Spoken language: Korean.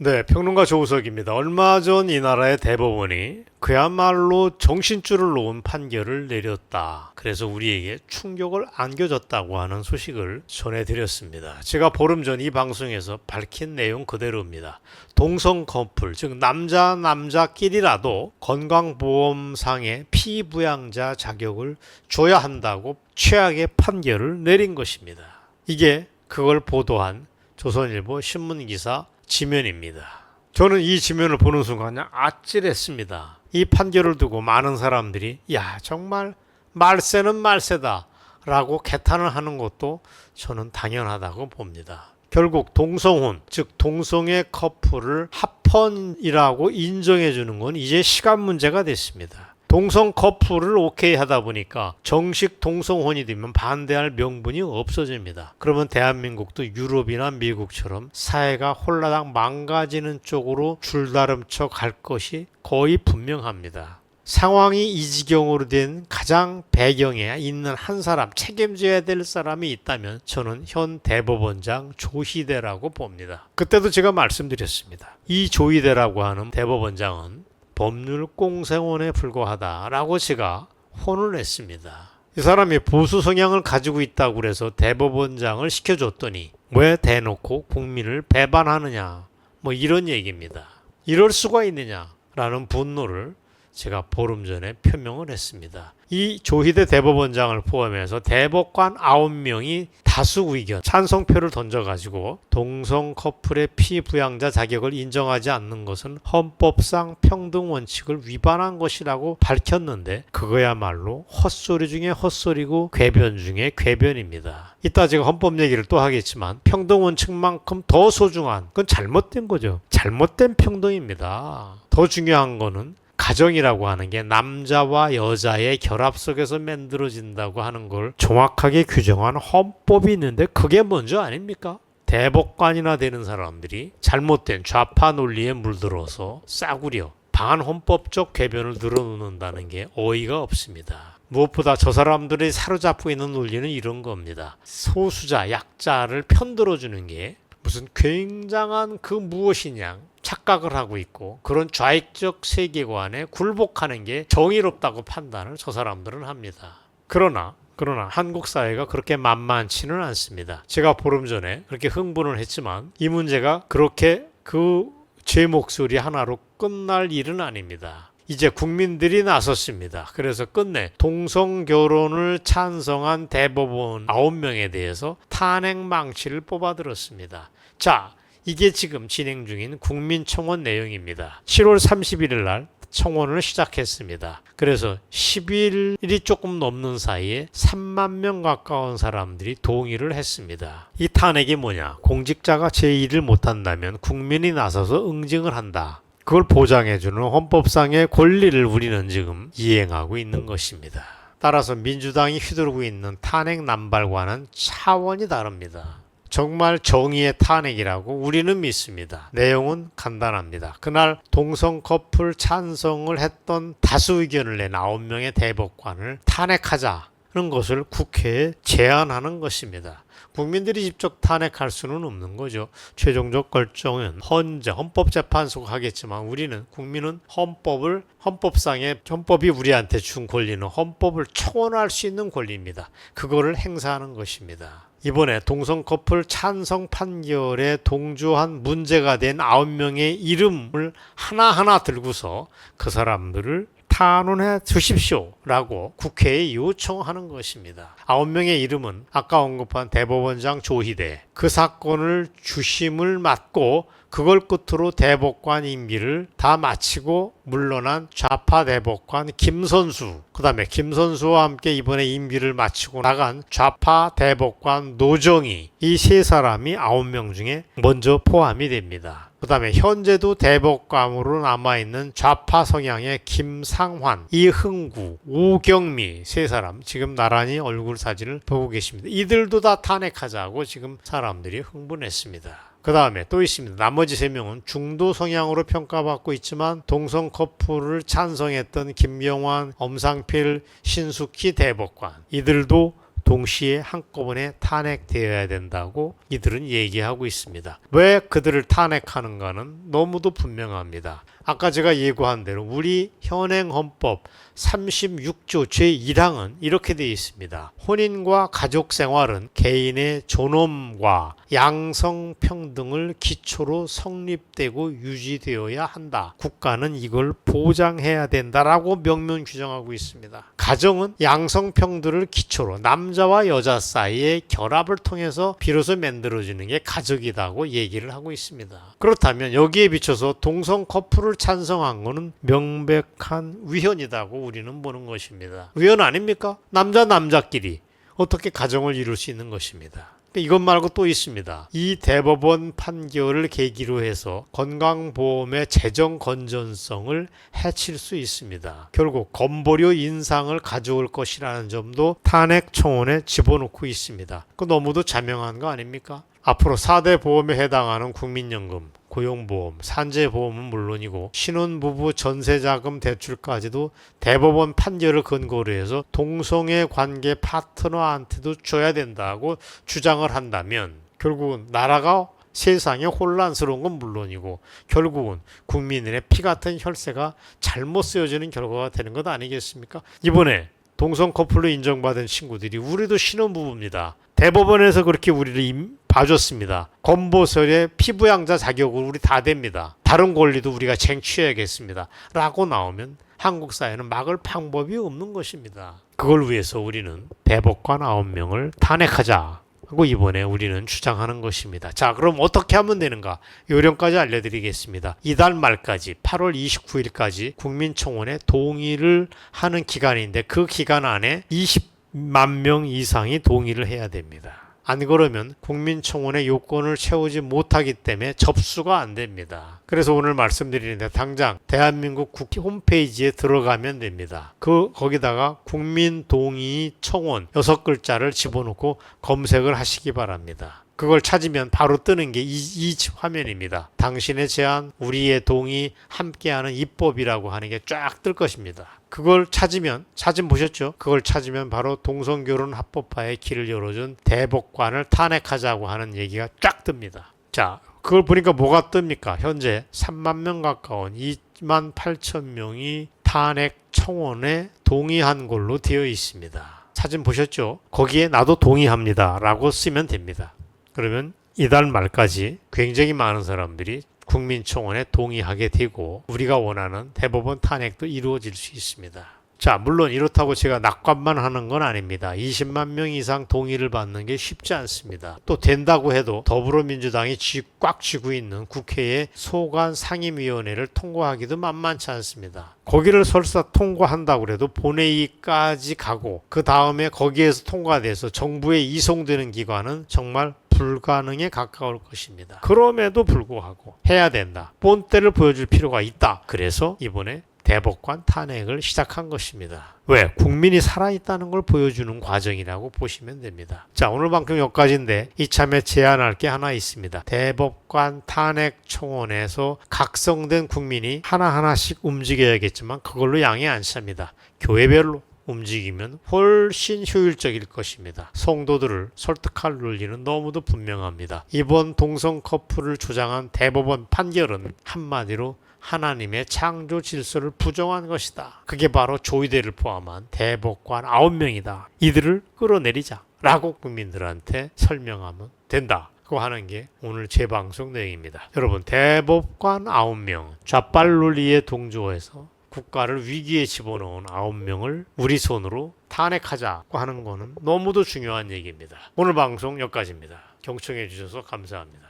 네, 평론가 조우석입니다. 얼마 전 이 나라의 대법원이 그야말로 정신줄을 놓은 판결을 내렸다. 그래서 우리에게 충격을 안겨줬다고 하는 소식을 전해드렸습니다. 제가 보름 전 이 방송에서 밝힌 내용 그대로입니다. 동성 커플, 즉 남자 남자끼리라도 건강보험상의 피부양자 자격을 줘야 한다고 최악의 판결을 내린 것입니다. 이게 그걸 보도한 조선일보 신문기사 지면입니다. 저는 이 지면을 보는 순간 그냥 아찔했습니다. 이 판결을 두고 많은 사람들이 야 정말 말세는 말세다 라고 개탄을 하는 것도 저는 당연하다고 봅니다. 결국 동성혼, 즉 동성애 커플을 합헌이라고 인정해 주는 건 이제 시간 문제가 됐습니다. 동성 커플을 오케이 하다 보니까 정식 동성혼이 되면 반대할 명분이 없어집니다. 그러면 대한민국도 유럽이나 미국처럼 사회가 홀라당 망가지는 쪽으로 줄다름쳐 갈 것이 거의 분명합니다. 상황이 이 지경으로 된 가장 배경에 있는 한 사람, 책임져야 될 사람이 있다면 저는 현 대법원장 조희대라고 봅니다. 그때도 제가 말씀드렸습니다. 이 조희대라고 하는 대법원장은 법률 꽁생원에 불과하다라고 제가 혼을 냈습니다. 이 사람이 보수 성향을 가지고 있다고 그래서 대법원장을 시켜줬더니 왜 대놓고 국민을 배반하느냐 뭐 이런 얘기입니다. 이럴 수가 있느냐라는 분노를 제가 보름 전에 표명을 했습니다. 이 조희대 대법원장을 포함해서 대법관 9명이 다수 의견 찬성표를 던져가지고 동성 커플의 피부양자 자격을 인정하지 않는 것은 헌법상 평등 원칙을 위반한 것이라고 밝혔는데 그거야말로 헛소리 중에 헛소리고 궤변 중에 궤변입니다. 이따 제가 헌법 얘기를 또 하겠지만 평등 원칙만큼 더 소중한 그건 잘못된 거죠. 잘못된 평등입니다. 더 중요한 거는 가정이라고 하는 게 남자와 여자의 결합 속에서 만들어진다고 하는 걸 정확하게 규정한 헌법이 있는데 그게 먼저 아닙니까? 대법관이나 되는 사람들이 잘못된 좌파 논리에 물들어서 싸구려 반헌법적 궤변을 늘어놓는다는 게 어이가 없습니다. 무엇보다 저 사람들이 사로잡고 있는 논리는 이런 겁니다. 소수자, 약자를 편들어주는 게 무슨 굉장한 그 무엇이냐 착각을 하고 있고 그런 좌익적 세계관에 굴복하는 게 정의롭다고 판단을 저 사람들은 합니다. 그러나 그러나 한국 사회가 그렇게 만만치는 않습니다. 제가 보름 전에 그렇게 흥분을 했지만 이 문제가 그렇게 그 제 목소리 하나로 끝날 일은 아닙니다. 이제 국민들이 나섰습니다. 그래서 끝내 동성 결혼을 찬성한 대법원 9명에 대해서 탄핵 망치를 뽑아들었습니다. 자, 이게 지금 진행 중인 국민청원 내용입니다. 7월 31일 날 청원을 시작했습니다. 그래서 10일이 조금 넘는 사이에 3만 명 가까운 사람들이 동의를 했습니다. 이 탄핵이 뭐냐? 공직자가 제1을 못한다면 국민이 나서서 응징을 한다. 그걸 보장해주는 헌법상의 권리를 우리는 지금 이행하고 있는 것입니다. 따라서 민주당이 휘두르고 있는 탄핵 남발과는 차원이 다릅니다. 정말 정의의 탄핵이라고 우리는 믿습니다. 내용은 간단합니다. 그날 동성 커플 찬성을 했던 다수 의견을 낸 9명의 대법관을 탄핵하자 는 것을 국회에 제안하는 것입니다. 국민들이 직접 탄핵할 수는 없는 거죠. 최종적 결정은 헌재 헌법재판소가 하겠지만 우리는 국민은 헌법을 헌법상의 헌법이 우리한테 준 권리는 헌법을 초월할 수 있는 권리입니다. 그거를 행사하는 것입니다. 이번에 동성 커플 찬성 판결에 동조한 문제가 된 9명의 이름을 하나하나 들고서 그 사람들을 탄원해 주십시오라고 국회에 요청하는 것입니다. 아홉 명의 이름은 아까 언급한 대법원장 조희대 그 사건을 주심을 맡고 그걸 끝으로 대법관 임기를 다 마치고 물러난 좌파 대법관 김선수 그 다음에 김선수와 함께 이번에 임기를 마치고 나간 좌파 대법관 노정희 이 세 사람이 아홉 명 중에 먼저 포함이 됩니다. 그 다음에 현재도 대법관으로 남아있는 좌파 성향의 김상환, 이흥구, 오경미 세 사람 지금 나란히 얼굴 사진을 보고 계십니다. 이들도 다 탄핵하자고 지금 사람들이 흥분했습니다. 그 다음에 또 있습니다. 나머지 세 명은 중도 성향으로 평가받고 있지만 동성 커플을 찬성했던 김영환, 엄상필, 신숙희 대법관 이들도 동시에 한꺼번에 탄핵되어야 된다고 이들은 얘기하고 있습니다. 왜 그들을 탄핵하는가는 너무도 분명합니다. 아까 제가 예고한 대로 우리 현행 헌법 36조 제1항은 이렇게 되어 있습니다. 혼인과 가족 생활은 개인의 존엄과 양성 평등을 기초로 성립되고 유지되어야 한다. 국가는 이걸 보장해야 된다라고 명문 규정하고 있습니다. 가정은 양성 평등을 기초로 남자와 여자 사이의 결합을 통해서 비로소 만들어지는 게 가족이다고 얘기를 하고 있습니다. 그렇다면 여기에 비춰서 동성 커플을 찬성한 거는 명백한 위헌이다고 우리는 보는 것입니다. 위헌 아닙니까? 남자 남자끼리 어떻게 가정을 이룰 수 있는 것입니다. 이것 말고 또 있습니다. 이 대법원 판결을 계기로 해서 건강보험의 재정 건전성을 해칠 수 있습니다. 결국 건보료 인상을 가져올 것이라는 점도 탄핵 청원에 집어넣고 있습니다. 그 너무도 자명한 거 아닙니까? 앞으로 4대 보험에 해당하는 국민연금, 고용보험, 산재보험은 물론이고 신혼부부 전세자금 대출까지도 대법원 판결을 근거로 해서 동성애 관계 파트너한테도 줘야 된다고 주장을 한다면 결국은 나라가 세상에 혼란스러운 건 물론이고 결국은 국민들의 피 같은 혈세가 잘못 쓰여지는 결과가 되는 것 아니겠습니까? 이번에 동성 커플로 인정받은 친구들이 우리도 신혼부부입니다. 대법원에서 그렇게 우리를 임- 봐줬습니다. 건보설의 피부양자 자격으로 우리 다 됩니다. 다른 권리도 우리가 쟁취해야겠습니다. 라고 나오면 한국 사회는 막을 방법이 없는 것입니다. 그걸 위해서 우리는 대법관 9명을 탄핵하자. 하고 이번에 우리는 주장하는 것입니다. 자, 그럼 어떻게 하면 되는가? 요령까지 알려드리겠습니다. 이달 말까지 8월 29일까지 국민청원에 동의를 하는 기간인데 그 기간 안에 20 만 명 이상이 동의를 해야 됩니다. 안 그러면 국민청원의 요건을 채우지 못하기 때문에 접수가 안 됩니다. 그래서 오늘 말씀드리는데 당장 대한민국 국회 홈페이지에 들어가면 됩니다. 그 거기다가 국민 동의 청원 여섯 글자를 집어넣고 검색을 하시기 바랍니다. 그걸 찾으면 바로 뜨는 게이이 화면입니다. 당신의 제안, 우리의 동의, 함께하는 입법이라고 하는 게 쫙 뜰 것입니다. 그걸 찾으면 사진 보셨죠? 그걸 찾으면 바로 동성결혼 합법화의 길을 열어준 대법관을 탄핵하자고 하는 얘기가 쫙 뜹니다. 자, 그걸 보니까 뭐가 뜹니까? 현재 3만 명 가까운 2만 8천 명이 탄핵 청원에 동의한 걸로 되어 있습니다. 사진 보셨죠? 거기에 나도 동의합니다. 라고 쓰면 됩니다. 그러면 이달 말까지 굉장히 많은 사람들이 국민청원에 동의하게 되고 우리가 원하는 대법원 탄핵도 이루어질 수 있습니다. 자, 물론 이렇다고 제가 낙관만 하는 건 아닙니다. 20만 명 이상 동의를 받는 게 쉽지 않습니다. 또 된다고 해도 더불어민주당이 쥐, 꽉 쥐고 있는 국회의 소관 상임위원회를 통과하기도 만만치 않습니다. 거기를 설사 통과한다고 해도 본회의까지 가고 그 다음에 거기에서 통과돼서 정부에 이송되는 기관은 정말 불가능에 가까울 것입니다. 그럼에도 불구하고 해야 된다. 본때를 보여줄 필요가 있다. 그래서 이번에 대법관 탄핵을 시작한 것입니다. 왜? 국민이 살아있다는 걸 보여주는 과정이라고 보시면 됩니다. 자, 오늘 방송 여기까지인데 이참에 제안할 게 하나 있습니다. 대법관 탄핵 청원에서 각성된 국민이 하나하나씩 움직여야겠지만 그걸로 양이 안 찹니다. 교회별로 움직이면 훨씬 효율적일 것입니다. 성도들을 설득할 논리는 너무도 분명합니다. 이번 동성 커플을 주장한 대법원 판결은 한마디로 하나님의 창조 질서를 부정한 것이다. 그게 바로 조이대를 포함한 대법관 9명이다. 이들을 끌어내리자. 라고 국민들한테 설명하면 된다. 고 하는 게 오늘 제 방송 내용입니다. 여러분 대법관 9명 좌빨 논리에 동조해서 국가를 위기에 집어넣은 9명을 우리 손으로 탄핵하자고 하는 거는 너무도 중요한 얘기입니다. 오늘 방송 여기까지입니다. 경청해 주셔서 감사합니다.